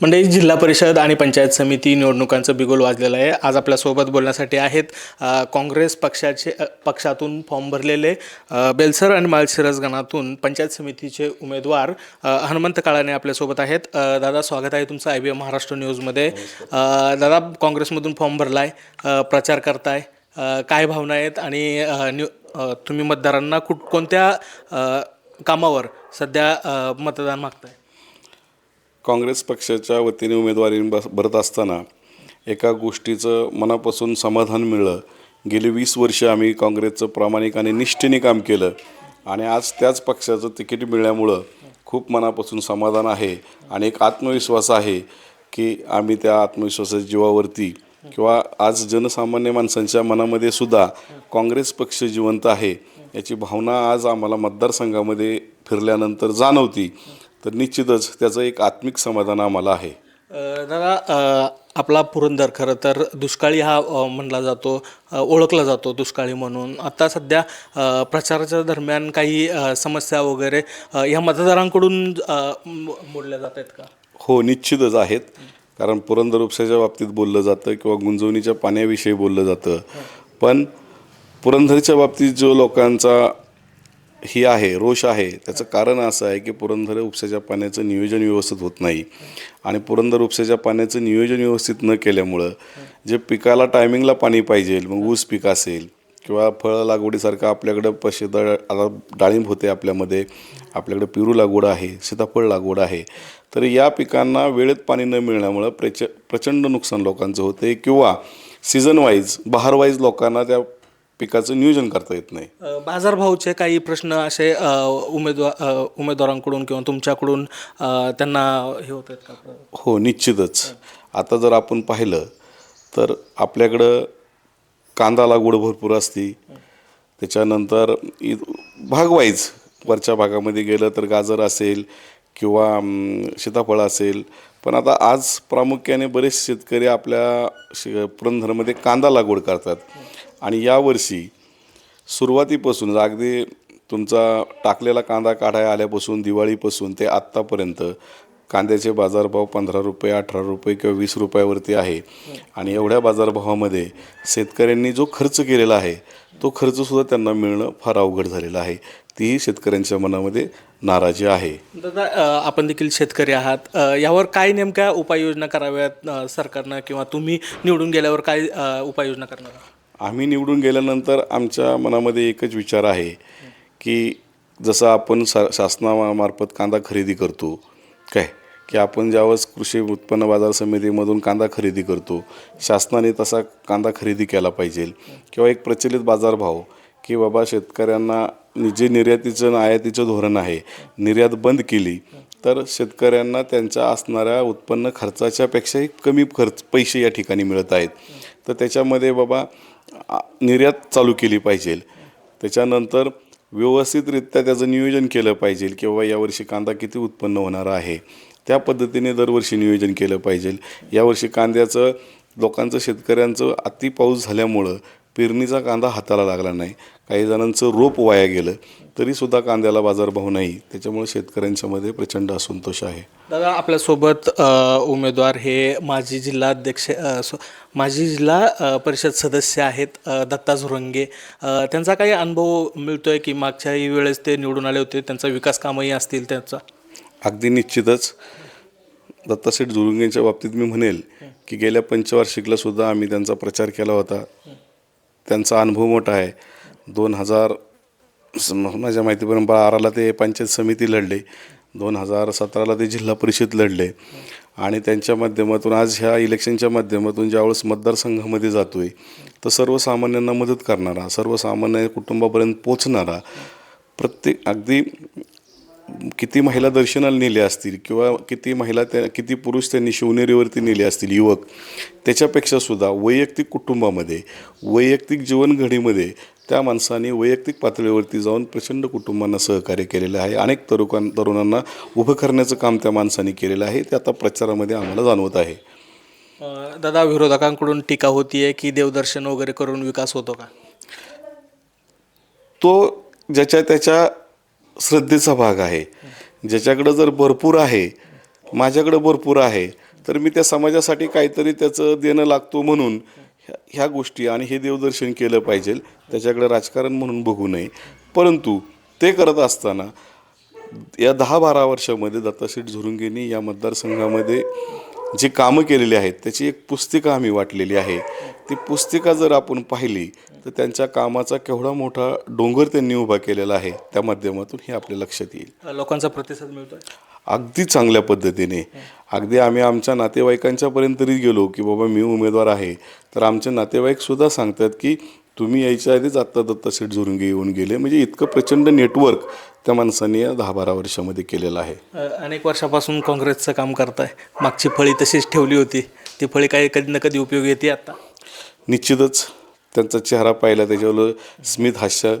म्हणजे जिल्हा परिषद आणि पंचायत समिती निवडणुकांचं बिगुल वाजलेलं आहे. आज आपल्यासोबत बोलण्यासाठी आहेत काँग्रेस पक्षाचे पक्षातून फॉर्म भरलेले बेलसर आणि माळशिरस गणातून पंचायत समितीचे उमेदवार हनुमंत काळाने आपल्यासोबत आहेत. दादा स्वागत आहे तुमचं आय बी एम महाराष्ट्र न्यूजमध्ये. दादा काँग्रेसमधून फॉर्म भरला आहे प्रचार करताय काय भावना आहेत आणि न्यू तुम्ही मतदारांना कुठ कोणत्या कामावर सध्या मतदान मागताय? काँग्रेस पक्षाच्या वतीने उमेदवारी बस भरत असताना एका गोष्टीचं मनापासून समाधान मिळलं. गेली वीस वर्ष आम्ही काँग्रेसचं प्रामाणिक आणि निष्ठेने काम केलं आणि आज त्याच पक्षाचं तिकीट मिळाल्यामुळं खूप मनापासून समाधान आहे आणि एक आत्मविश्वास आहे की आम्ही त्या आत्मविश्वासाच्या जीवावरती किंवा आज जनसामान्य माणसांच्या मनामध्ये सुद्धा काँग्रेस पक्ष जिवंत आहे याची भावना आज आम्हाला मतदारसंघामध्ये फिरल्यानंतर जाणवती. तर निश्चितच त्याचं एक आत्मिक समाधान आम्हाला आहे. दादा आपला पुरंदर खरं तर दुष्काळी हा म्हणला जातो ओळखला जातो दुष्काळी म्हणून. आता सध्या प्रचाराच्या दरम्यान काही समस्या वगैरे ह्या मतदारांकडून मोडल्या जात आहेत का? हो निश्चितच आहेत. कारण पुरंदर उपसाच्या बाबतीत बोललं जातं किंवा गुंजवणीच्या पाण्याविषयी बोललं जातं. पण पुरंदरच्या बाबतीत जो लोकांचा ही आहे रोष आहे. त्याचं कारण असं आहे की पुरंदर उपसाच्या पाण्याचं नियोजन व्यवस्थित होत नाही. आणि पुरंदर उपसाच्या पाण्याचं नियोजन व्यवस्थित न केल्यामुळं जे पिकाला टायमिंगला पाणी पाहिजे मग ऊस पीक असेल किंवा फळ लागवडीसारखं आपल्याकडं पशे आता डाळिंब होते आपल्यामध्ये आपल्याकडे पेरू लागवड आहे सीताफळ लागवड आहे. तर या पिकांना वेळेत पाणी न मिळण्यामुळं प्रच प्रचंड नुकसान लोकांचं होते किंवा सीझन वाईज बहार वाईज लोकांना त्या पिकाचं नियोजन करता येत नाही. अ, बाजारभावाचे काही प्रश्न असे अ, उमेदवार अ, उमेदवारांकडून किंवा तुमच्याकडून अ, त्यांना हे होत आहेत का? हो निश्चितच. आता जर आपण पाहिलं तर आपल्याकडं कांदा लागवड भरपूर असते. त्याच्यानंतर इ भागवाईज वरच्या भागामध्ये गेलं तर गाजर असेल किंवा सीताफळ असेल. पण आता आज प्रामुख्याने बरेच शेतकरी आपल्या शे पुरंदरमध्ये कांदा लागवड करतात. आणि यावर्षी सुरुवातीपासून अगदी तुमचा टाकलेला कांदा काढाय आल्यापासून दिवाळीपासून ते आत्तापर्यंत कांद्याचे बाजारभाव पंधरा रुपये अठरा रुपये किंवा वीस रुपयावरती आहे. आणि एवढ्या बाजारभावामध्ये शेतकऱ्यांनी जो खर्च केलेला आहे तो खर्चसुद्धा त्यांना मिळणं फार अवघड झालेलं आहे. तीही शेतकऱ्यांच्या मनामध्ये नाराजी आहे. दादा आपण देखील शेतकरी आहात. यावर काय नेमक्या उपाययोजना कराव्यात सरकारनं किंवा तुम्ही निवडून गेल्यावर काय उपाययोजना करणार आहात? आम्ही निवडून गेल्यानंतर आमच्या मनामध्ये एकच विचार आहे की जसं आपण सा शासनामार्फत कांदा खरेदी करतो काय? की आपण ज्यावेळेस कृषी उत्पन्न बाजार समितीमधून कांदा खरेदी करतो शासनाने तसा कांदा खरेदी केला पाहिजे. किंवा एक प्रचलित बाजारभाव की बाबा शेतकऱ्यांना जे निर्यातीचं आयातीचं धोरण आहे निर्यात बंद केली तर शेतकऱ्यांना त्यांच्या असणाऱ्या उत्पन्न खर्चाच्यापेक्षाही कमी खर्च पैसे या ठिकाणी मिळत आहेत. तर त्याच्यामध्ये बाबा निर्यात चालू केली पाहिजे. त्याच्यानंतर व्यवस्थितरित्या त्याचं नियोजन केलं पाहिजे किंवा यावर्षी कांदा किती उत्पन्न होणार आहे त्या पद्धतीने दरवर्षी नियोजन केलं पाहिजे. यावर्षी कांद्याचं लोकांचं शेतकऱ्यांचं अति पाऊस झाल्यामुळं पेरणीचा कांदा हाताला लागला नाही. काही जणांचं रोप वाया गेलं तरीसुद्धा कांद्याला बाजारभाव नाही. त्याच्यामुळे शेतकऱ्यांच्यामध्ये प्रचंड असंतोष आहे. दादा आपल्यासोबत उमेदवार हे माजी जिल्हाध्यक्ष माझी जिल्हा परिषद सदस्य आहेत दत्ता झुरंगे. त्यांचा काही अनुभव मिळतो आहे की मागच्याही वेळेस ते निवडून आले होते त्यांचा विकास कामही असतील त्यांचा? अगदी निश्चितच. दत्ताशेठ झुरुंगेंच्या बाबतीत मी म्हणेल की गेल्या पंचवार्षिकला सुद्धा आम्ही त्यांचा प्रचार केला होता. त्यांचा अनुभव मोठा आहे. दोन हजार माझ्या माहितीपर्यंत बाराला ते पंचायत समिती लढले. दोन हजार सतराला ते जिल्हा परिषद लढले. आणि त्यांच्या माध्यमातून आज ह्या इलेक्शनच्या माध्यमातून ज्यावेळेस मतदारसंघामध्ये जातो आहे तर सर्वसामान्यांना मदत करणारा सर्वसामान्य कुटुंबापर्यंत पोचणारा प्रत्येक अगदी किती महिला दर्शनाला नेल्या असतील किंवा किती महिला त्या किती पुरुष त्यांनी शिवनेरीवरती नेले असतील युवक त्याच्यापेक्षा सुद्धा वैयक्तिक कुटुंबामध्ये वैयक्तिक जीवनघडीमध्ये त्या माणसाने वैयक्तिक पातळीवरती जाऊन प्रचंड कुटुंबांना सहकार्य केलेलं आहे. अनेक तरुकां तरुणांना उभं करण्याचं काम त्या माणसाने केलेलं आहे. ते आता प्रचारामध्ये आम्हाला जाणवत आहे. दादा विरोधकांकडून टीका होतीये की देवदर्शन वगैरे करून विकास होतो का? तो ज्याच्या त्याच्या श्रद्धेचा भाग आहे. ज्याच्याकडं जर भरपूर आहे माझ्याकडं भरपूर आहे तर मी त्या समाजासाठी काहीतरी त्याचं देणं लागतो म्हणून ह्या ह्या गोष्टी आणि हे देवदर्शन केलं पाहिजे त्याच्याकडे राजकारण म्हणून बघू नये. परंतु ते करत असताना या दहा बारा वर्षामध्ये दत्ताशेठ झुरुंगेंनी या मतदारसंघामध्ये जी कामं केलेली आहेत त्याची एक पुस्तिका आम्ही वाटलेली आहे. ती पुस्तिका जर आपण पाहिली तर त्यांच्या कामाचा केवढा मोठा डोंगर त्यांनी उभा केलेला आहे त्या माध्यमातून हे आपल्या लक्षात येईल. लोकांचा प्रतिसाद मिळतो अगदी चांगल्या पद्धतीने. अगदी आम्ही आमच्या नातेवाईकांच्यापर्यंत तरी गेलो की बाबा मी उमेदवार आहे. तर आमचे नातेवाईकसुद्धा सांगतात की तुम्ही यायच्या आधीच आत्ता दत्ताशेठ झुरुंगे येऊन गेले. म्हणजे इतकं प्रचंड नेटवर्क त्या माणसाने या दहा बारा वर्षामध्ये केलेलं आहे. अनेक वर्षापासून काँग्रेसचं काम करताय. मागची फळी तशीच ठेवली होती. ती फळी काही कधी ना कधी उपयोगी येते आता? निश्चितच. त्यांचा चेहरा पाहिला त्याच्यावर स्मित हास्य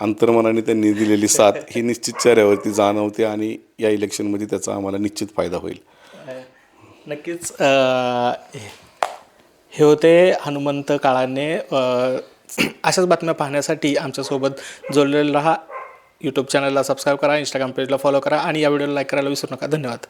अंतर्मनाने त्यांनी दिलेली साथ ही निश्चित चेहऱ्यावरती जाणवते आणि या इलेक्शनमध्ये त्याचा आम्हाला निश्चित फायदा होईल. नक्कीच हे होते हनुमंत काळाने अशाच बातम्या पाहण्यासाठी आमच्यासोबत जोडलेला राहा. यूट्यूब चॅनलला सबस्क्राईब करा इंस्टाग्राम पेजला फॉलो करा आणि या व्हिडिओला लाईक करायला विसरू नका. धन्यवाद.